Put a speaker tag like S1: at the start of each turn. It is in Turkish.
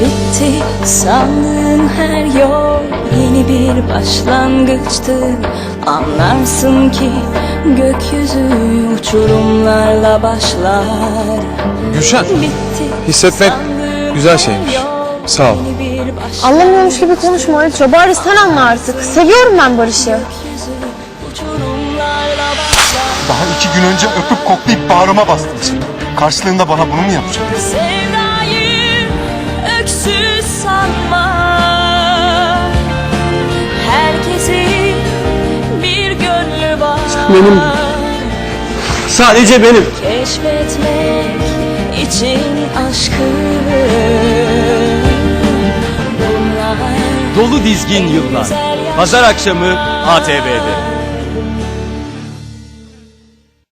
S1: Bitti sandığın her yol yeni bir başlangıçtı Anlarsın ki gökyüzü uçurumlarla başlar
S2: Gülşen,
S1: Bitti
S2: Hissetmek güzel şeymiş. Sağ ol.
S3: Anlamıyormuş gibi konuşma Ayça. Bari sen anla artık. Seviyorum ben Barış'ı.
S4: Daha iki gün önce öpüp koklayıp bağrıma bastım seni. Karşılığında bana bunu mu yapacaksın?
S5: Benim. Sadece benim.
S1: Keşfetmek için aşkı
S6: Dolu dizgin yıllar. Pazar akşamı ATV'de.